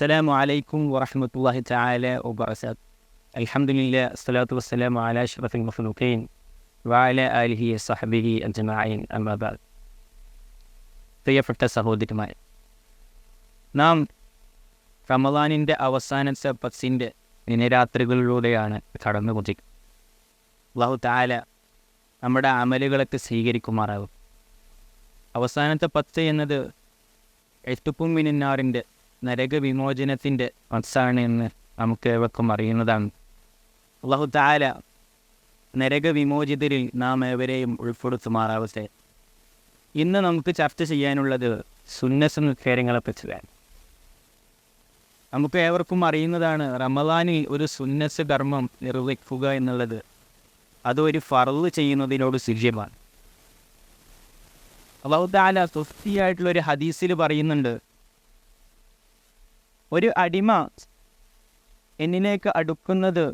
السلام عليكم ورحمة الله تعالى وبركاته الحمد لله الصلاة والسلام على أشرف المخلوقين وعلى آله وصحبه أجمعين أما بعد പ്രിയപ്പെട്ട സഹോദരിമാരെ നാം റമദാനിൻ്റെ അവസാനത്തെ പത്തിൻ്റെ ദിനരാത്രികളിലൂടെയാണ് കടന്നുകൊണ്ടിരിക്കുന്നത് അള്ളാഹു താല നമ്മുടെ അമലുകളൊക്കെ സ്വീകരിക്കുമാറാകും അവസാനത്തെ പത്ത് എന്നത് എട്ടുപ്പും മിനിന്നാറിൻ്റെ നരകവിമോചനത്തിന്റെ മത്സാണ് എന്ന് നമുക്ക് ഏവർക്കും അറിയുന്നതാണ്. അള്ളാഹു താല നരകവിമോചിതരിൽ നാം ഏവരെയും ഉൾപ്പെടുത്തുമാറാവട്ടെ. ഇന്ന് നമുക്ക് ചർച്ച ചെയ്യാനുള്ളത് സുന്നസ് പറ്റിയാണ് നമുക്ക് ഏവർക്കും അറിയുന്നതാണ് റമദാനിൽ ഒരു സുന്നസ് കർമ്മം നിർവഹിക്കുക എന്നുള്ളത് അതൊരു ഫറവ് ചെയ്യുന്നതിനോട് തുല്യമാണ് അള്ളാഹു താല സ്വസ്തിയായിട്ടുള്ള ഒരു ഹദീസിൽ പറയുന്നുണ്ട് ഒരു അടിമ എന്നിലേക്ക് അടുക്കുന്നത്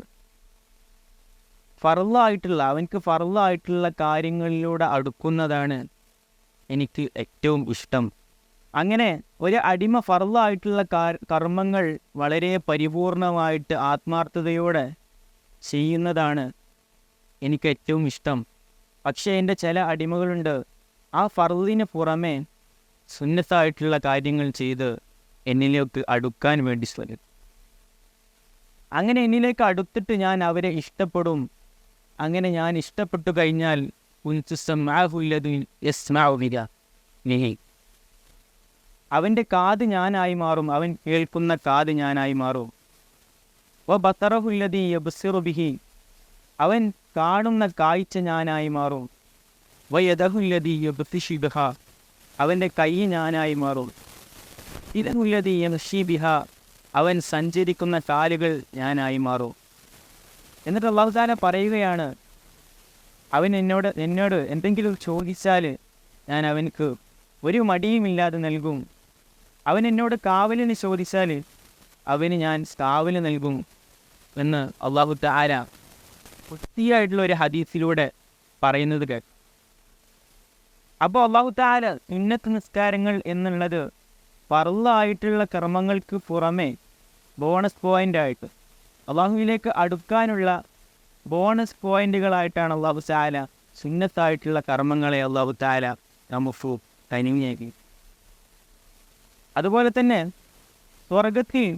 ഫറലായിട്ടുള്ള അവനക്ക് ഫറലായിട്ടുള്ള കാര്യങ്ങളിലൂടെ അടുക്കുന്നതാണ് എനിക്ക് ഏറ്റവും ഇഷ്ടം. അങ്ങനെ ഒരു അടിമ ഫറലായിട്ടുള്ള കർമ്മങ്ങൾ വളരെ പരിപൂർണമായിട്ട് ആത്മാർത്ഥതയോടെ ചെയ്യുന്നതാണ് എനിക്ക് ഏറ്റവും ഇഷ്ടം. പക്ഷേ എന്റെ ചില അടിമകളുണ്ട് ആ ഫർദിന് പുറമെ സുന്നത്തായിട്ടുള്ള കാര്യങ്ങൾ ചെയ്ത് എന്നിലേക്ക് അടുക്കാൻ വേണ്ടി ശ്രമിക്കും. അങ്ങനെ എന്നിലേക്ക് അടുത്തിട്ട് ഞാൻ അവരെ ഇഷ്ടപ്പെടും. അങ്ങനെ ഞാൻ ഇഷ്ടപ്പെട്ടു കഴിഞ്ഞാൽ അവന്റെ കാത് ഞാനായി മാറും. അവൻ കേൾക്കുന്ന കാത് ഞാനായി മാറും. ഓ ബത്തറഹുല്ലതി യബ്സിറുബിഹി അവൻ കാണുന്ന കാഴ്ച ഞാനായി മാറും. വയദഹുല്ലതി അവന്റെ കൈ ഞാനായി മാറും. ഇതഹുല്ലതി യംഷിബിഹ അവൻ സഞ്ചരിക്കുന്ന കാലുകൾ ഞാനായി മാറും. എന്നിട്ട് അള്ളാഹു താല പറയുകയാണ് അവൻ എന്നോട് എന്നോട് എന്തെങ്കിലും ചോദിച്ചാൽ ഞാൻ അവനക്ക് ഒരു മടിയുമില്ലാതെ നൽകും. അവൻ എന്നോട് കാവലിന് ചോദിച്ചാൽ അവന് ഞാൻ കാവൽ നൽകും എന്ന് അള്ളാഹു താല വൃത്തിയായിട്ടുള്ള ഒരു ഹദീസിലൂടെ പറയുന്നത് കേട്ടു. അപ്പോൾ അള്ളാഹു താല ഉന്നത നിസ്കാരങ്ങൾ എന്നുള്ളത് പറലായിട്ടുള്ള കർമ്മങ്ങൾക്ക് പുറമേ ബോണസ് പോയിന്റായിട്ട് അള്ളാഹുവിലേക്ക് അടുക്കാനുള്ള ബോണസ് പോയിന്റുകളായിട്ടാണ് അള്ളാഹു താല സുന്നത്തായിട്ടുള്ള കർമ്മങ്ങളെ അള്ളാഹു താല നമുക്ക് തനിമയാക്കി. അതുപോലെ തന്നെ സ്വർഗത്തിൽ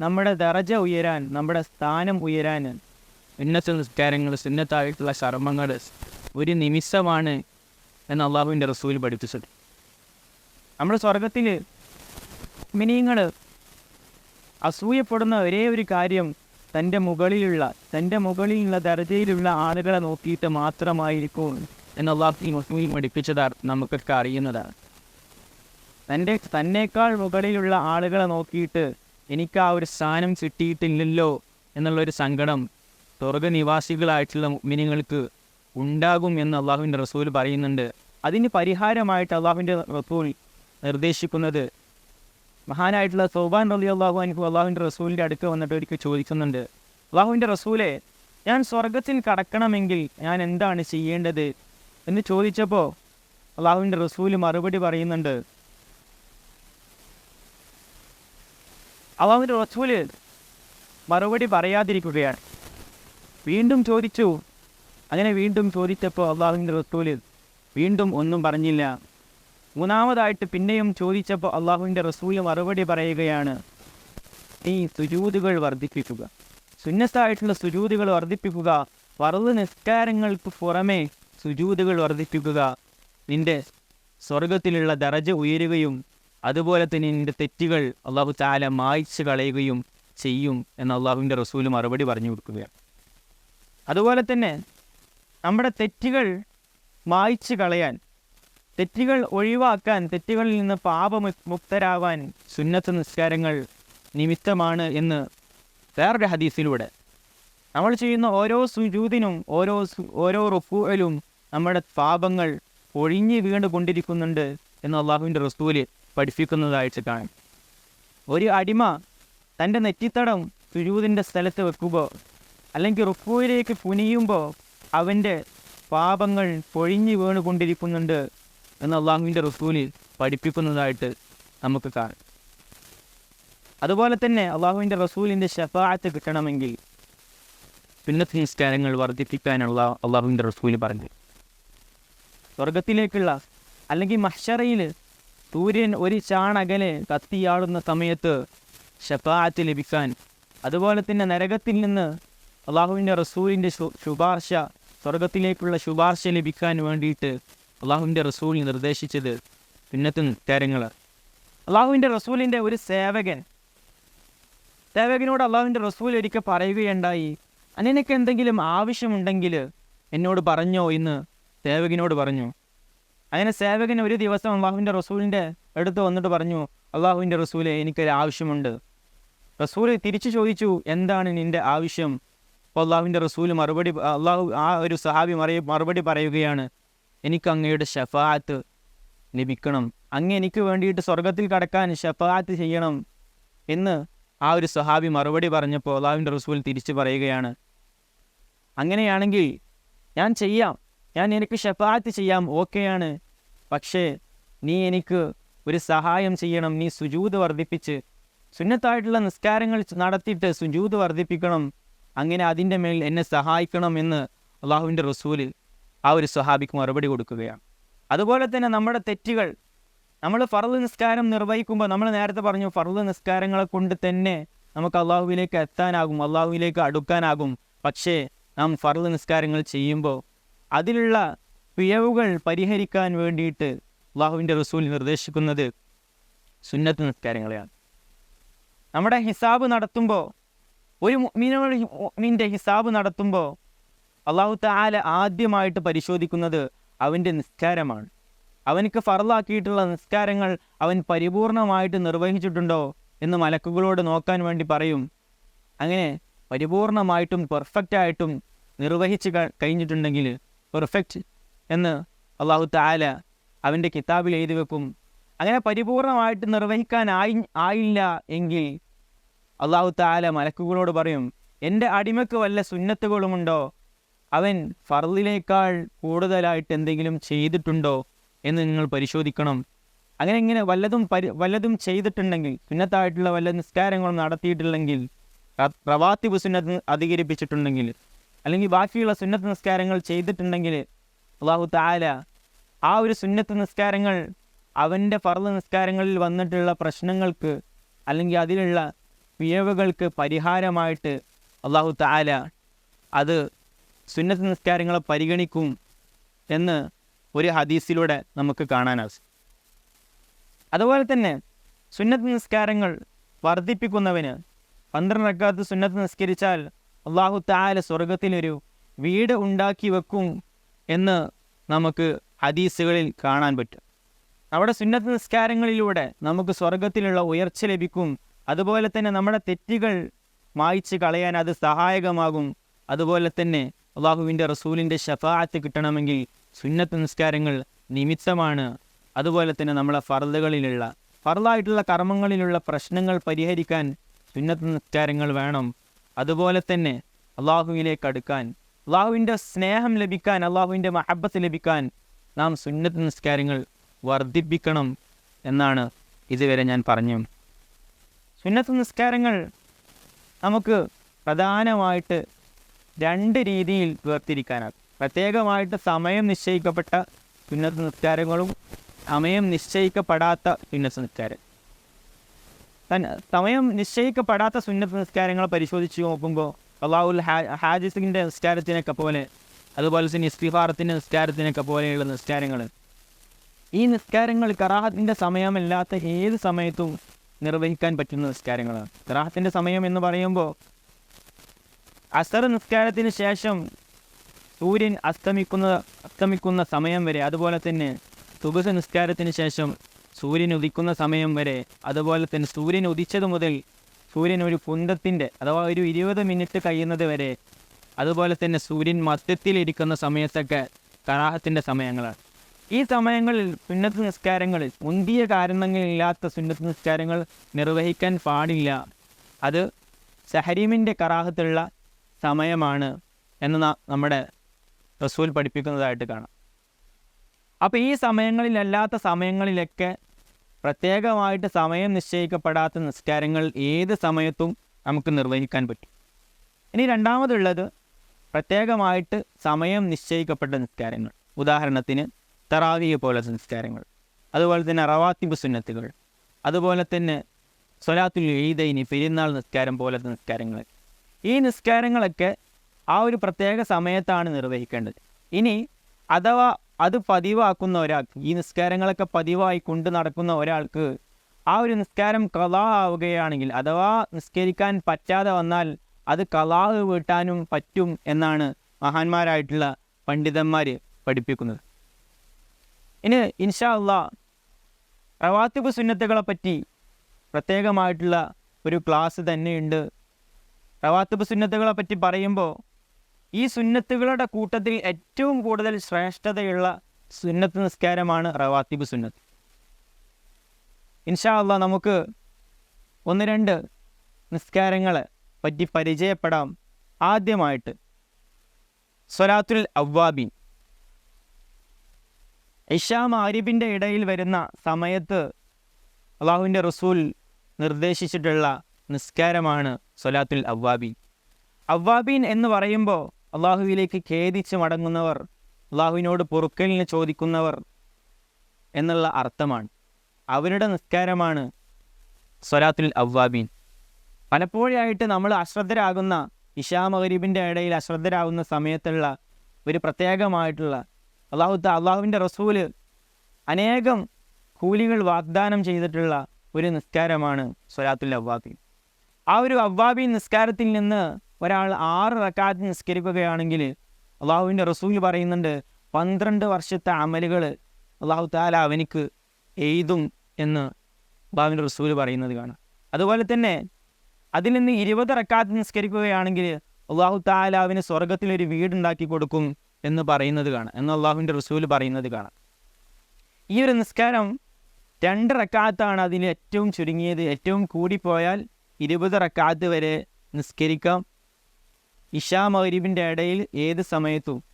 നമ്മുടെ ദറജ ഉയരാൻ നമ്മുടെ സ്ഥാനം ഉയരാൻ ഉന്നത നിസ്കാരങ്ങൾ സുന്നത്തായിട്ടുള്ള കർമ്മങ്ങൾ ഒരു നിമിഷമാണ് എന്ന് അള്ളാഹുവിന്റെ റസൂൽ പഠിപ്പിച്ചത്. നമ്മുടെ സ്വർഗത്തിൽ മിനിങ്ങൾ അസൂയപ്പെടുന്ന ഒരേ ഒരു കാര്യം തന്റെ മുകളിലുള്ള തന്റെ മുകളിലുള്ള ദർജയിലുള്ള ആളുകളെ നോക്കിയിട്ട് മാത്രമായിരിക്കും എന്നുള്ള അള്ളാഹു മുസ്ലിം പഠിപ്പിച്ചത് നമുക്കൊക്കെ അറിയുന്നതാണ് തന്റെ തന്നേക്കാൾ മുകളിലുള്ള ആളുകളെ നോക്കിയിട്ട് എനിക്ക് ആ ഒരു സ്ഥാനം കിട്ടിയിട്ടില്ലല്ലോ എന്നുള്ളൊരു സങ്കടം സ്വർഗനിവാസികളായിട്ടുള്ള മിനിങ്ങൾക്ക് ഉണ്ടാകും എന്ന് അള്ളാഹുവിന്റെ റസൂൽ പറയുന്നുണ്ട്. അതിന് പരിഹാരമായിട്ട് അള്ളാഹുവിന്റെ റസൂൽ നിർദ്ദേശിക്കുന്നത് മഹാനായിട്ടുള്ള സൗബാൻ റലി അള്ളാഹു അനുഹു അള്ളാഹുവിന്റെ റസൂലിന്റെ അടുക്ക് വന്നിട്ട് ഒരിക്കൽ ചോദിക്കുന്നുണ്ട്. അള്ളാഹുവിന്റെ റസൂലെ ഞാൻ സ്വർഗത്തിൽ കടക്കണമെങ്കിൽ ഞാൻ എന്താണ് ചെയ്യേണ്ടത്? എന്ന് ചോദിച്ചപ്പോൾ അള്ളാഹുവിന്റെ റസൂൽ മറുപടി പറയുന്നുണ്ട്. അള്ളാഹുവിന്റെ റസൂൽ മറുപടി പറയാതിരിക്കുകയാണ്. വീണ്ടും ചോദിച്ചു. അങ്ങനെ വീണ്ടും ചോദിച്ചപ്പോൾ അള്ളാഹുവിന്റെ റസൂൽ വീണ്ടും ഒന്നും പറഞ്ഞില്ല. മൂന്നാമതായിട്ട് പിന്നെയും ചോദിച്ചപ്പോൾ അള്ളാഹുവിന്റെ റസൂൽ മറുപടി പറയുകയാണ് നീ സുജൂതുകൾ വർദ്ധിപ്പിക്കുക. സുന്നത്തായിട്ടുള്ള സുജൂതുകൾ വർദ്ധിപ്പിക്കുക വറുത് നിസ്കാരങ്ങൾക്ക് പുറമെ സുജൂതുകൾ വർദ്ധിപ്പിക്കുക നിന്റെ സ്വർഗത്തിലുള്ള ദറജ ഉയരുകയും അതുപോലെ തന്നെ നിന്റെ തെറ്റുകൾ അള്ളാഹു താല മായ്ച്ചു കളയുകയും ചെയ്യും എന്ന് അള്ളാഹുവിന്റെ റസൂൽ മറുപടി പറഞ്ഞു കൊടുക്കുകയാണ്. അതുപോലെ തന്നെ നമ്മുടെ തെറ്റുകൾ മായ്ച്ചു കളയാൻ തെറ്റുകൾ ഒഴിവാക്കാൻ തെറ്റുകളിൽ നിന്ന് പാപമുക്തരാവാൻ സുന്നത്ത് നിസ്കാരങ്ങൾ നിമിത്തമാണ് എന്ന് വേറൊരു ഹദീസിലൂടെ. നമ്മൾ ചെയ്യുന്ന ഓരോ സുജൂതിനും ഓരോ ഓരോ റുഫുവിലും നമ്മുടെ പാപങ്ങൾ ഒഴിഞ്ഞു വീണ് കൊണ്ടിരിക്കുന്നുണ്ട് എന്ന് അള്ളാഹുവിന്റെ റസൂൽ പഠിപ്പിക്കുന്നതായിട്ട് കാണാം. ഒരു അടിമ തന്റെ നെറ്റിത്തടം സുജൂതിന്റെ സ്ഥലത്ത് വെക്കുമ്പോൾ അല്ലെങ്കിൽ റുക്കുവിലേക്ക് പുനിയുമ്പോൾ അവന്റെ പാപങ്ങൾ പൊഴിഞ്ഞു വീണുകൊണ്ടിരിക്കുന്നുണ്ട് എന്ന് അള്ളാഹുവിന്റെ റസൂൽ പഠിപ്പിക്കുന്നതായിട്ട് നമുക്ക് കാണാം. അതുപോലെ തന്നെ അള്ളാഹുവിന്റെ റസൂലിന്റെ ഷഫാഅത്ത് കിട്ടണമെങ്കിൽ സുന്നത്ത് നിസ്കാരങ്ങൾ വർദ്ധിപ്പിക്കാനുള്ള അള്ളാഹുവിന്റെ റസൂൽ പറഞ്ഞു. സ്വർഗത്തിലേക്കുള്ള അല്ലെങ്കിൽ മഷറയിൽ സൂര്യൻ ഒരു ചാണകലെ കത്തിയാടുന്ന സമയത്ത് ഷഫാഅത്ത് ലഭിക്കാൻ അതുപോലെ തന്നെ നരകത്തിൽ നിന്ന് അള്ളാഹുവിന്റെ റസൂലിന്റെ ശുപാർശ സ്വർഗത്തിലേക്കുള്ള ശുപാർശ ലഭിക്കാൻ വേണ്ടിയിട്ട് അള്ളാഹുവിന്റെ റസൂൽ നിർദ്ദേശിച്ചത് പിന്നത്തെ നിസ്കാരങ്ങൾ അള്ളാഹുവിന്റെ റസൂലിന്റെ ഒരു സേവകൻ. സേവകനോട് അള്ളാഹുവിന്റെ റസൂൽ ഒരിക്കൽ പറയുകയുണ്ടായി അനിനക്ക് എന്തെങ്കിലും ആവശ്യമുണ്ടെങ്കിൽ എന്നോട് പറഞ്ഞോ എന്ന് സേവകനോട് പറഞ്ഞു. അങ്ങനെ സേവകൻ ഒരു ദിവസം അള്ളാഹുവിന്റെ റസൂലിന്റെ അടുത്ത് വന്നിട്ട് പറഞ്ഞു അള്ളാഹുവിന്റെ റസൂലെ എനിക്കൊരു ആവശ്യമുണ്ട്. റസൂൽ തിരിച്ചു ചോദിച്ചു എന്താണ് നിന്റെ ആവശ്യം? അപ്പോൾ അള്ളാഹുവിന്റെ റസൂൽ മറുപടി അള്ളാഹു ആ ഒരു സഹാബി മറിയ മറുപടി പറയുകയാണ് എനിക്ക് അങ്ങയുടെ ഷഫാത്ത് ലഭിക്കണം. അങ്ങ് എനിക്ക് വേണ്ടിയിട്ട് സ്വർഗത്തിൽ കടക്കാൻ ഷഫാത്ത് ചെയ്യണം എന്ന് ആ ഒരു സഹാബി മറുപടി പറഞ്ഞപ്പോൾ അള്ളാഹുവിന്റെ റസൂൽ തിരിച്ചു പറയുകയാണ്. അങ്ങനെയാണെങ്കിൽ ഞാൻ ചെയ്യാം. ഞാൻ എനിക്ക് ഷഫാത്ത് ചെയ്യാം ഓക്കെയാണ്. പക്ഷേ നീ എനിക്ക് ഒരു സഹായം ചെയ്യണം. നീ സുജൂത് വർദ്ധിപ്പിച്ച് സുന്നത്തായിട്ടുള്ള നിസ്കാരങ്ങൾ നടത്തിയിട്ട് സുജൂത് വർദ്ധിപ്പിക്കണം. അങ്ങനെ അതിന്റെ മേൽ എന്നെ സഹായിക്കണം എന്ന് അള്ളാഹുവിന്റെ റസൂൽ ആ ഒരു സ്വഹാബിക്ക് മറുപടി കൊടുക്കുകയാണ്. അതുപോലെ തന്നെ നമ്മുടെ തെറ്റുകൾ നമ്മൾ ഫർദ് നിസ്കാരം നിർവഹിക്കുമ്പോൾ നമ്മൾ നേരത്തെ പറഞ്ഞു ഫർദ് നിസ്കാരങ്ങളെ കൊണ്ട് തന്നെ നമുക്ക് അള്ളാഹുവിലേക്ക് എത്താനാകും അള്ളാഹുവിലേക്ക് അടുക്കാനാകും. പക്ഷേ നാം ഫർദ് നിസ്കാരങ്ങൾ ചെയ്യുമ്പോൾ അതിലുള്ള പിഴവുകൾ പരിഹരിക്കാൻ വേണ്ടിയിട്ട് അള്ളാഹുവിന്റെ റസൂൽ നിർദ്ദേശിക്കുന്നത് സുന്നത്ത് നിസ്കാരങ്ങളെയാണ്. നമ്മുടെ ഹിസാബ് നടത്തുമ്പോൾ ഒരു മുഅ്മിനോട് മീന്റെ ഹിസാബ് നടത്തുമ്പോൾ അള്ളാഹു താല ആദ്യമായിട്ട് പരിശോധിക്കുന്നത് അവന്റെ നിസ്കാരമാണ്. അവനക്ക് ഫറലാക്കിയിട്ടുള്ള നിസ്കാരങ്ങൾ അവൻ പരിപൂർണമായിട്ട് നിർവഹിച്ചിട്ടുണ്ടോ എന്ന് മലക്കുകളോട് നോക്കാൻ വേണ്ടി പറയും. അങ്ങനെ പരിപൂർണമായിട്ടും പെർഫെക്റ്റായിട്ടും നിർവഹിച്ച് കഴിഞ്ഞിട്ടുണ്ടെങ്കിൽ പെർഫെക്റ്റ് എന്ന് അള്ളാഹു താല അവന്റെ കിതാബിൽ എഴുതി വെക്കും. അങ്ങനെ പരിപൂർണമായിട്ട് നിർവഹിക്കാൻ ആയി ആയില്ല എങ്കിൽ അള്ളാഹു താല മലക്കുകളോട് പറയും എന്റെ അടിമക്ക് വല്ല സുന്നത്തുകളുമുണ്ടോ? അവൻ ഫർദിനേക്കാൾ കൂടുതലായിട്ട് എന്തെങ്കിലും ചെയ്തിട്ടുണ്ടോ എന്ന് നിങ്ങൾ പരിശോധിക്കണം. അങ്ങനെ ഇങ്ങനെ വല്ലതും പരി വല്ലതും ചെയ്തിട്ടുണ്ടെങ്കിൽ സുന്നത്തായിട്ടുള്ള വല്ല നിസ്കാരങ്ങളും നടത്തിയിട്ടില്ലെങ്കിൽ പ്രവാത്തി സുന്നത്ത് അധികരിപ്പിച്ചിട്ടുണ്ടെങ്കിൽ അല്ലെങ്കിൽ ബാക്കിയുള്ള സുന്നത്ത് നിസ്കാരങ്ങൾ ചെയ്തിട്ടുണ്ടെങ്കിൽ അള്ളാഹു താല ആ ഒരു സുന്നത്ത് നിസ്കാരങ്ങൾ അവന്റെ ഫർദ് നിസ്കാരങ്ങളിൽ വന്നിട്ടുള്ള പ്രശ്നങ്ങൾക്ക് അല്ലെങ്കിൽ അതിലുള്ള പിഴവുകൾക്ക് പരിഹാരമായിട്ട് അള്ളാഹു താല അത് സുന്നത്ത് നിസ്കാരങ്ങളെ പരിഗണിക്കും എന്ന് ഒരു ഹദീസിലൂടെ നമുക്ക് കാണാനാവും അതുപോലെ തന്നെ സുന്നത്ത് നിസ്കാരങ്ങൾ വർദ്ധിപ്പിക്കുന്നവന് പന്ത്രണ്ട് റക്കാത്ത് സുന്നത്ത് നിസ്കരിച്ചാൽ അള്ളാഹു താല സ്വർഗത്തിനൊരു വീട് ഉണ്ടാക്കി വെക്കും എന്ന് നമുക്ക് ഹദീസുകളിൽ കാണാൻ പറ്റും. അവിടെ സുന്നത്ത് നിസ്കാരങ്ങളിലൂടെ നമുക്ക് സ്വർഗത്തിലുള്ള ഉയർച്ച ലഭിക്കും. അതുപോലെ തന്നെ നമ്മുടെ തെറ്റുകൾ മായ്ച്ച് കളയാൻ അത് സഹായകമാകും. അതുപോലെ തന്നെ അള്ളാഹുവിന്റെ റസൂലിന്റെ ഷഫാഅത്ത് കിട്ടണമെങ്കിൽ സുന്നത്ത് നിസ്കാരങ്ങൾ നിമിത്തമാണ്. അതുപോലെ തന്നെ നമ്മളെ ഫർദുകളിലുള്ള ഫർദായിട്ടുള്ള കർമ്മങ്ങളിലുള്ള പ്രശ്നങ്ങൾ പരിഹരിക്കാൻ സുന്നത്ത് നിസ്കാരങ്ങൾ വേണം. അതുപോലെ തന്നെ അള്ളാഹുവിലേക്ക് അടുക്കാൻ അള്ളാഹുവിന്റെ സ്നേഹം ലഭിക്കാൻ അള്ളാഹുവിന്റെ മഹബത്ത് ലഭിക്കാൻ നാം സുന്നത്ത് നിസ്കാരങ്ങൾ വർദ്ധിപ്പിക്കണം എന്നാണ് ഇതുവരെ ഞാൻ പറഞ്ഞു സുന്നത്ത് നിസ്കാരങ്ങൾ നമുക്ക് പ്രധാനമായിട്ട് രണ്ട് രീതിയിൽ വേർതിരിക്കാനാകും. പ്രത്യേകമായിട്ട് സമയം നിശ്ചയിക്കപ്പെട്ട സുന്നത്ത് നിസ്കാരങ്ങളും സമയം നിശ്ചയിക്കപ്പെടാത്ത സുന്നത്ത് നിസ്കാരം സമയം നിശ്ചയിക്കപ്പെടാത്ത സുന്നത്ത് നിസ്കാരങ്ങൾ പരിശോധിച്ച് നോക്കുമ്പോൾ അള്ളാഹുൽ ഹാജിസിന്റെ നിസ്കാരത്തിനൊക്കെ പോലെ അതുപോലെ തന്നെ ഇസ്തിഫാറത്തിന്റെ നിസ്കാരത്തിനൊക്കെ പോലെയുള്ള നിസ്കാരങ്ങൾ ഈ നിസ്കാരങ്ങൾ കറാഹത്തിന്റെ സമയമല്ലാത്ത ഏത് സമയത്തും നിർവഹിക്കാൻ പറ്റുന്ന നിസ്കാരങ്ങളാണ് കറാഹത്തിന്റെ സമയം എന്ന് പറയുമ്പോൾ അസർ നിസ്കാരത്തിന് ശേഷം സൂര്യൻ അസ്തമിക്കുന്ന അസ്തമിക്കുന്ന സമയം വരെ അതുപോലെ തന്നെ തുകസ നിസ്കാരത്തിന് ശേഷം സൂര്യൻ ഉദിക്കുന്ന സമയം വരെ അതുപോലെ തന്നെ സൂര്യൻ ഉദിച്ചത് മുതൽ സൂര്യൻ ഒരു കുന്തത്തിന്റെ അഥവാ ഒരു ഇരുപത് മിനിറ്റ് കഴിയുന്നത് വരെ അതുപോലെ തന്നെ സൂര്യൻ മധ്യത്തിലിരിക്കുന്ന സമയത്തൊക്കെ കറാഹത്തിന്റെ സമയങ്ങളാണ്. ഈ സമയങ്ങളിൽ സുന്നത്ത് നിസ്കാരങ്ങളിൽ മുന്തിയ കാരണങ്ങളില്ലാത്ത സുന്നത്ത് നിസ്കാരങ്ങൾ നിർവഹിക്കാൻ പാടില്ല. അത് സഹരീമിന്റെ കറാഹത്തുള്ള സമയമാണ് എന്ന് നമ്മുടെ റസൂൽ പഠിപ്പിക്കുന്നതായിട്ട് കാണാം. അപ്പോൾ ഈ സമയങ്ങളിലല്ലാത്ത സമയങ്ങളിലൊക്കെ പ്രത്യേകമായിട്ട് സമയം നിശ്ചയിക്കപ്പെടാത്ത നിസ്കാരങ്ങൾ ഏത് സമയത്തും നമുക്ക് നിർവഹിക്കാൻ പറ്റും. ഇനി രണ്ടാമതുള്ളത് പ്രത്യേകമായിട്ട് സമയം നിശ്ചയിക്കപ്പെട്ട നിസ്കാരങ്ങൾ. ഉദാഹരണത്തിന് തറാവിയ പോലത്തെ നിസ്കാരങ്ങൾ. അതുപോലെ തന്നെ റവാത്തിബ് സുന്നത്തുകൾ. അതുപോലെ തന്നെ സൊലാത്തുൽ ഈദൈനി പെരുന്നാൾ നിസ്കാരം പോലത്തെ നിസ്കാരങ്ങൾ. ഈ നിസ്കാരങ്ങളൊക്കെ ആ ഒരു പ്രത്യേക സമയത്താണ് നിർവഹിക്കേണ്ടത്. ഇനി അഥവാ അത് പതിവാക്കുന്ന ഒരാൾക്ക് ഈ നിസ്കാരങ്ങളൊക്കെ പതിവായി കൊണ്ട് നടക്കുന്ന ഒരാൾക്ക് ആ ഒരു നിസ്കാരം കലാ ആവുകയാണെങ്കിൽ അഥവാ നിസ്കരിക്കാൻ പറ്റാതെ വന്നാൽ അത് കലാഹ് വീട്ടാനും പറ്റും എന്നാണ് മഹാന്മാരായിട്ടുള്ള പണ്ഡിതന്മാർ പഠിപ്പിക്കുന്നത്. ഇനി ഇൻഷാ അള്ളാ റവാത്തിബ് സുന്നത്തുകളെ പറ്റി പ്രത്യേകമായിട്ടുള്ള ഒരു ക്ലാസ് തന്നെയുണ്ട്. റവാത്തിബ് സുന്നത്തുകളെ പറ്റി പറയുമ്പോൾ ഈ സുന്നത്തുകളുടെ കൂട്ടത്തിൽ ഏറ്റവും കൂടുതൽ ശ്രേഷ്ഠതയുള്ള സുന്നത്ത് നിസ്കാരമാണ് റവാത്തിബ് സുന്നത്ത് ഇൻഷാ അള്ളാ നമുക്ക് ഒന്ന് രണ്ട് നിസ്കാരങ്ങളെ പറ്റി പരിചയപ്പെടാം. ആദ്യമായിട്ട് സ്വലാത്തുൽ അവ്വാബിൻ. ഇഷാ മാരിബിന്റെ ഇടയിൽ വരുന്ന സമയത്ത് അള്ളാഹുവിന്റെ റസൂൽ നിർദ്ദേശിച്ചിട്ടുള്ള നിസ്കാരമാണ് സൊലാത്തുൽ അവ്വാബീൻ. അവ്വാബീൻ എന്ന് പറയുമ്പോൾ അള്ളാഹുവിലേക്ക് ഖേദിച്ച് മടങ്ങുന്നവർ അള്ളാഹുവിനോട് പൊറുക്കലിന് ചോദിക്കുന്നവർ എന്നുള്ള അർത്ഥമാണ്. അവരുടെ നിസ്കാരമാണ് സൊലാത്തുൽ അവ്വാബീൻ. പലപ്പോഴായിട്ട് നമ്മൾ അശ്രദ്ധരാകുന്ന ഇഷാ മഹരീബിന്റെ ഇടയിൽ അശ്രദ്ധരാകുന്ന സമയത്തുള്ള ഒരു പ്രത്യേകമായിട്ടുള്ള അള്ളാഹു അള്ളാഹുവിന്റെ റസൂൽ അനേകം കൂലികൾ വാഗ്ദാനം ചെയ്തിട്ടുള്ള ഒരു നിസ്കാരമാണ് സ്വലാത്തുൽ അവ്വാബീൻ. ആ ഒരു അവ്വാബി നിസ്കാരത്തിൽ നിന്ന് ഒരാൾ ആറ് റക്കാത്ത് നിസ്കരിക്കുകയാണെങ്കിൽ അള്ളാഹുവിന്റെ റസൂൽ പറയുന്നുണ്ട് പന്ത്രണ്ട് വർഷത്തെ അമലുകൾ അള്ളാഹു താല അവനിക്ക് എഴുതും എന്ന് അള്ളാഹുവിന്റെ റസൂൽ പറയുന്നത് കാണാം. അതുപോലെ തന്നെ അതിൽ നിന്ന് ഇരുപത് റക്കാത്ത് നിസ്കരിക്കുകയാണെങ്കിൽ അള്ളാഹു താല അവന് സ്വർഗത്തിലൊരു വീടുണ്ടാക്കി കൊടുക്കും എന്ന് പറയുന്നത് കാണാം. എന്ന് അള്ളാഹുവിന്റെ റസൂൽ പറയുന്നത് കാണാം. ഈ ഒരു നിസ്കാരം രണ്ട് റക്കാത്താണ് അതിൽ ഏറ്റവും ചുരുങ്ങിയത്. ഏറ്റവും കൂടിപ്പോയാൽ ഇരുപത് റക്കാത്ത് വരെ നിസ്കരിക്കാം. ഇഷാ മഹരീബിന്റെ ഇടയിൽ ഏത് സമയത്തും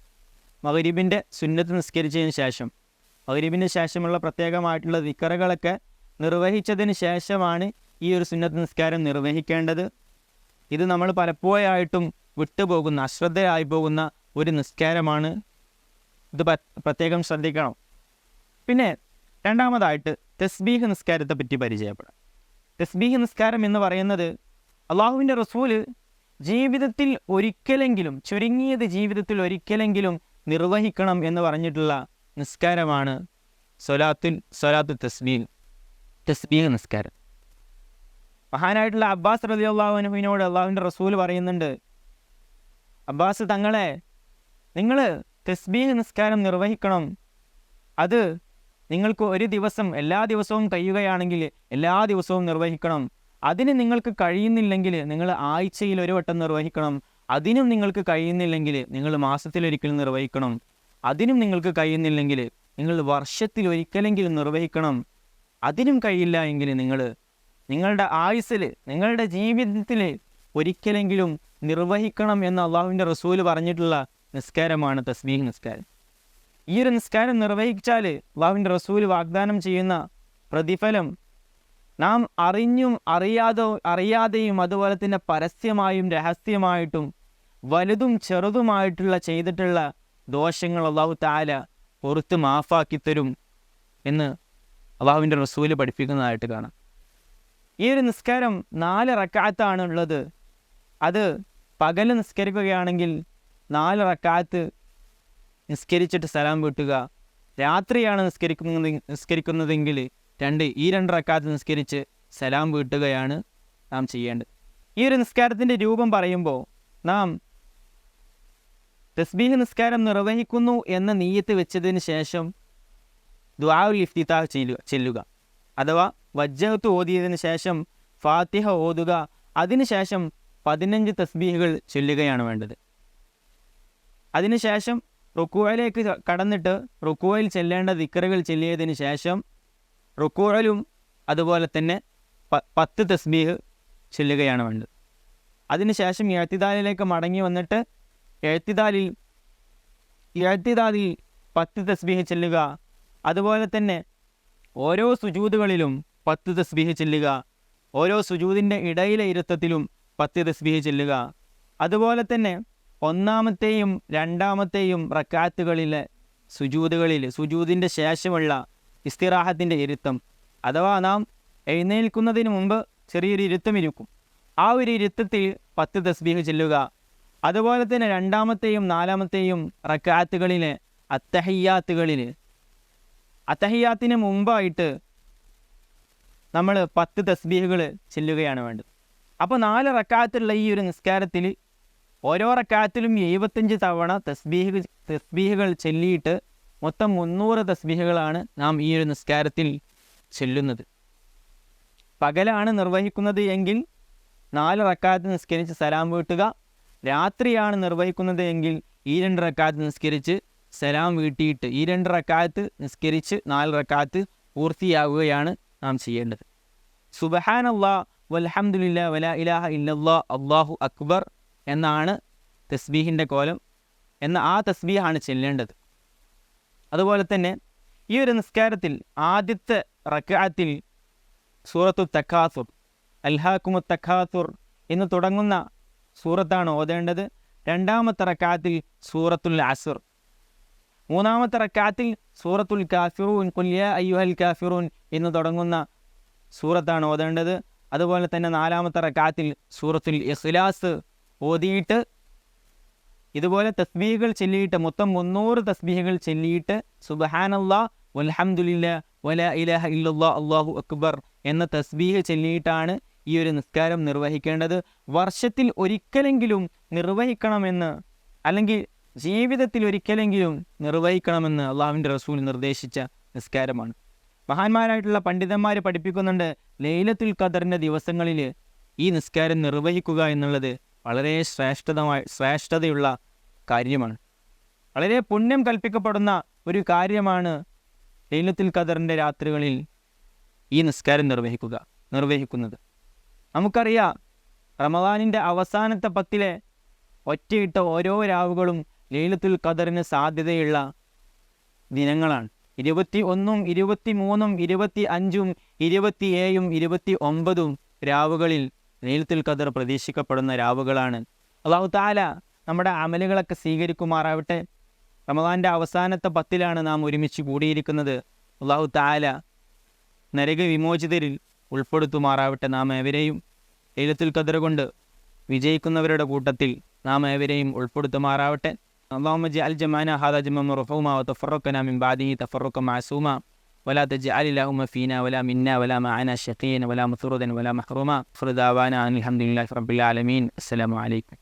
മഹരീബിന്റെ സുന്നത്ത് നിസ്കരിച്ചതിന് ശേഷം മഹരീബിന് ശേഷമുള്ള പ്രത്യേകമായിട്ടുള്ള വിക്കറകളൊക്കെ നിർവഹിച്ചതിന് ശേഷമാണ് ഈ ഒരു സുന്നത്ത് നിസ്കാരം നിർവഹിക്കേണ്ടത്. ഇത് നമ്മൾ പലപ്പോഴായിട്ടും വിട്ടുപോകുന്ന അശ്രദ്ധയായി പോകുന്ന ഒരു നിസ്കാരമാണ്. ഇത് പ്രത്യേകം ശ്രദ്ധിക്കണം. പിന്നെ രണ്ടാമതായിട്ട് തസ്ബീഹ് നിസ്കാരത്തെ പറ്റി പരിചയപ്പെടാം. തസ്ബീഹ് നിസ്കാരം എന്ന് പറയുന്നത് അള്ളാഹുവിന്റെ റസൂൽ ജീവിതത്തിൽ ഒരിക്കലെങ്കിലും ചുരുങ്ങിയത് ജീവിതത്തിൽ ഒരിക്കലെങ്കിലും നിർവഹിക്കണം എന്ന് പറഞ്ഞിട്ടുള്ള നിസ്കാരമാണ് സൊലാത്തുൽ സൊലാത്തു തസ്ബീൽ തസ്ബീഹ് നിസ്കാരം. മഹാനായിട്ടുള്ള അബ്ബാസ് റലി അള്ളാഹുനുവിനോട് അള്ളാഹുവിന്റെ റസൂൽ പറയുന്നുണ്ട് അബ്ബാസ് തങ്ങളെ നിങ്ങൾ തസ്ബീഹ് നിസ്കാരം നിർവഹിക്കണം. അത് നിങ്ങൾക്ക് ഒരു ദിവസം എല്ലാ ദിവസവും കഴിയുകയാണെങ്കിൽ എല്ലാ ദിവസവും നിർവഹിക്കണം. അതിന് നിങ്ങൾക്ക് കഴിയുന്നില്ലെങ്കിൽ നിങ്ങൾ ആഴ്ചയിൽ ഒരു വട്ടം നിർവഹിക്കണം. അതിനും നിങ്ങൾക്ക് കഴിയുന്നില്ലെങ്കിൽ നിങ്ങൾ മാസത്തിലൊരിക്കലും നിർവഹിക്കണം. അതിനും നിങ്ങൾക്ക് കഴിയുന്നില്ലെങ്കിൽ നിങ്ങൾ വർഷത്തിൽ ഒരിക്കലെങ്കിലും നിർവഹിക്കണം. അതിനും കഴിയില്ല എങ്കിൽ നിങ്ങൾ നിങ്ങളുടെ ആയുസ്സിൽ നിങ്ങളുടെ ജീവിതത്തിൽ ഒരിക്കലെങ്കിലും നിർവഹിക്കണം എന്ന് അള്ളാഹുവിന്റെ റസൂൽ പറഞ്ഞിട്ടുള്ള നിസ്കാരമാണ് തസ്ബീഹ് നിസ്കാരം. ഈ ഒരു നിസ്കാരം നിർവഹിച്ചാൽ അള്ളാഹുവിന്റെ റസൂൽ വാഗ്ദാനം ചെയ്യുന്ന പ്രതിഫലം നാം അറിഞ്ഞും അറിയാതെ അറിയാതെയും അതുപോലെ തന്നെ പരസ്യമായും രഹസ്യമായിട്ടും വലുതും ചെറുതുമായിട്ടുള്ള ചെയ്തിട്ടുള്ള ദോഷങ്ങൾ അള്ളാഹു താല പുറത്ത് മാഫാക്കി തരും എന്ന് അള്ളാഹുവിന്റെ റസൂൽ പഠിപ്പിക്കുന്നതായിട്ട് കാണാം. ഈ ഒരു നിസ്കാരം നാല് റക്കാത്താണ് ഉള്ളത്. അത് പകൽ നിസ്കരിക്കുകയാണെങ്കിൽ നാല് റക്കാത്ത് നിസ്കരിച്ചിട്ട് സലാം വീട്ടുക. രാത്രിയാണ് നിസ്കരിക്കുന്നത് നിസ്കരിക്കുന്നതെങ്കിൽ രണ്ട് ഈ രണ്ട് റക്കാത്ത് നിസ്കരിച്ച് സലാം വീട്ടുകയാണ് നാം ചെയ്യേണ്ടത്. ഈ ഒരു നിസ്കാരത്തിന്റെ രൂപം പറയുമ്പോൾ നാം തസ്ബീഹ് നിസ്കാരം നിർവഹിക്കുന്നു എന്ന നീയത്ത് വെച്ചതിന് ശേഷം ദ്വാവുൽ ഇഫ്തിത്താ ചെല്ലുക ചെല്ലുക. അഥവാ വജ്ജഹത്ത് ഓതിയതിന് ശേഷം ഫാത്തിഹ ഓതുക അതിനുശേഷം പതിനഞ്ച് തസ്ബീഹുകൾ ചൊല്ലുകയാണ് വേണ്ടത്. അതിനുശേഷം റുക്കുവയിലേക്ക് കടന്നിട്ട് റുക്കുവയിൽ ചെല്ലേണ്ട ദിക്കറുകൾ ചെല്ലിയതിന് ശേഷം റുക്കുവയിലും അതുപോലെ തന്നെ പത്ത് തസ്ബീഹ് ചെല്ലുകയാണ് വേണ്ടത്. അതിനുശേഷം എഴുത്തിദാലിലേക്ക് മടങ്ങി വന്നിട്ട് എഴുത്തിദാലിൽ എഴുത്തിദാലിൽ പത്ത് തസ്ബീഹ് ചെല്ലുക അതുപോലെ തന്നെ ഓരോ സുജൂതുകളിലും പത്ത് തസ്ബീഹ് ചെല്ലുക ഓരോ സുജൂതിന്റെ ഇടയിലെ ഇരുത്തത്തിലും പത്ത് തസ്ബീഹ് ചെല്ലുക അതുപോലെ തന്നെ ഒന്നാമത്തെയും രണ്ടാമത്തെയും റക്കാത്തുകളിലെ സുജൂതുകളിൽ സുജൂതിന്റെ ശേഷമുള്ള ഇസ്തിറാഹത്തിന്റെ ഇരുത്തം. അഥവാ നാം എഴുന്നേൽക്കുന്നതിന് മുമ്പ് ചെറിയൊരു ഇരുത്തം ഇരിക്കും ആ ഒരു ഇരുത്തത്തിൽ പത്ത് തസ്ബീഹ് ചെല്ലുക. അതുപോലെ തന്നെ രണ്ടാമത്തെയും നാലാമത്തെയും റക്കാത്തുകളിലെ അത്തഹയ്യാത്തുകളിൽ അത്തഹയ്യാത്തിന് മുമ്പായിട്ട് നമ്മൾ പത്ത് തസ്ബീഹുകൾ ചെല്ലുകയാണ് വേണ്ടത്. അപ്പോൾ നാല് റക്കാത്തുള്ള ഈ ഒരു നിസ്കാരത്തിൽ ഓരോ റക്കാത്തിലും എഴുപത്തഞ്ച് തവണ തസ്ബീഹ് തസ്ബീഹുകൾ ചെല്ലിയിട്ട് മൊത്തം മുന്നൂറ് തസ്ബീഹുകളാണ് നാം ഈ ഒരു നിസ്കാരത്തിൽ ചെല്ലുന്നത്. പകലാണ് നിർവഹിക്കുന്നത് എങ്കിൽ നാല് റക്കാത്ത് നിസ്കരിച്ച് സലാം വീട്ടുക രാത്രിയാണ് നിർവഹിക്കുന്നത് എങ്കിൽ ഈ രണ്ട് റക്കാത്ത് നിസ്കരിച്ച് സലാം വീട്ടിയിട്ട് ഈ രണ്ട് റക്കാത്ത് നിസ്കരിച്ച് നാല് റക്കാത്ത് പൂർത്തിയാവുകയാണ് നാം ചെയ്യേണ്ടത്. അള്ളാ വലഹമുല്ല വല ഇലാഹ ഇല്ലല്ലാ അള്ളാഹു അക്ബർ എന്നാണ് തസ്ബീഹിന്റെ കോലം എന്ന ആ തസ്ബീഹാണ് ചെല്ലേണ്ടത്. അതുപോലെ തന്നെ ഈ ഒരു നിസ്കാരത്തിൽ ആദ്യത്തെ റക്കാത്തിൽ സൂറത്തു തക്കാസുർ അൽഹാക്കുമു തക്കാസുർ എന്ന് തുടങ്ങുന്ന സൂറത്താണ് ഓതേണ്ടത്. രണ്ടാമത്തെ റക്കാത്തിൽ സൂറത്തുൽ അസുർ. മൂന്നാമത്തെ റക്കാത്തിൽ സൂറത്തുൽ കാഫിറൂൻ കുല്യ അയ്യുഹൽ കാഫിറൂൻ എന്ന് തുടങ്ങുന്ന സൂറത്താണ് ഓതേണ്ടത്. അതുപോലെ തന്നെ നാലാമത്തെ റക്കാത്തിൽ സൂറത്തുൽ ഇഖ്ലാസ് ഓതിയിട്ട് ഇതുപോലെ തസ്ബീഹുകൾ ചൊല്ലിയിട്ട് മൊത്തം മുന്നൂറ് തസ്ബീഹുകൾ ചൊല്ലിയിട്ട് സുബഹാനല്ലാ വൽഹംദുലില്ല വല ഇലഹ ഇല്ലാ അള്ളാഹു അക്ബർ എന്ന തസ്ബീഹ് ചൊല്ലിയിട്ടാണ് ഈ ഒരു നിസ്കാരം നിർവഹിക്കേണ്ടത്. വർഷത്തിൽ ഒരിക്കലെങ്കിലും നിർവഹിക്കണമെന്ന് അല്ലെങ്കിൽ ജീവിതത്തിൽ ഒരിക്കലെങ്കിലും നിർവഹിക്കണമെന്ന് അള്ളാഹുവിന്റെ റസൂൽ നിർദ്ദേശിച്ച നിസ്കാരമാണ്. മഹാന്മാരായിട്ടുള്ള പണ്ഡിതന്മാർ പഠിപ്പിക്കുന്നുണ്ട് ലൈലത്തുൽ ഖദറിന്റെ ദിവസങ്ങളിൽ ഈ നിസ്കാരം നിർവഹിക്കുക എന്നുള്ളത്. വളരെ ശ്രേഷ്ഠതമായ ശ്രേഷ്ഠതയുള്ള കാര്യമാണ്. വളരെ പുണ്യം കൽപ്പിക്കപ്പെടുന്ന ഒരു കാര്യമാണ് ലൈലത്തുൽ ഖദറിന്റെ രാത്രികളിൽ ഈ നിസ്കാരം നിർവഹിക്കുക നിർവഹിക്കുന്നത്. നമുക്കറിയാം റമദാനിന്റെ അവസാനത്തെ പത്തിലെ ഒറ്റയിട്ട ഓരോ രാവുകളും ലൈലത്തുൽ ഖദറിന് സാധ്യതയുള്ള ദിനങ്ങളാണ്. ഇരുപത്തി ഒന്നും ഇരുപത്തി മൂന്നും ഇരുപത്തി അഞ്ചും ഇരുപത്തി ഏഴും ഇരുപത്തി ഒമ്പതും രാവുകളിൽ ലൈലത്തുൽ ഖദർ പ്രതീക്ഷിക്കപ്പെടുന്ന രാവുകളാണ്. അള്ളാഹു താല നമ്മുടെ അമലുകളൊക്കെ സ്വീകരിക്കുമാറാവട്ടെ. റമദാന്റെ അവസാനത്തെ പത്തിലാണ് നാം ഒരുമിച്ച് കൂടിയിരിക്കുന്നത്. അള്ളാഹു താല നരകവിമോചിതരിൽ ഉൾപ്പെടുത്തുമാറാവട്ടെ നാം ഏവരെയും. ലീലത്തുൽ ഖദർ കൊണ്ട് വിജയിക്കുന്നവരുടെ കൂട്ടത്തിൽ നാം ഏവരെയും ഉൾപ്പെടുത്തുമാറാവട്ടെ. അള്ളാഹു ജഅൽ ജമാന ഹാദ ജമ റഫുമ തഫറുക്കന മിൻ ബാദിഹി തഫറുക്ക മാസൂമ ولا تجعل اللهم فينا ولا منا ولا معنا شقيا ولا مطردا ولا محروما. فرد دعوانا أن الحمد لله رب العالمين. السلام عليكم.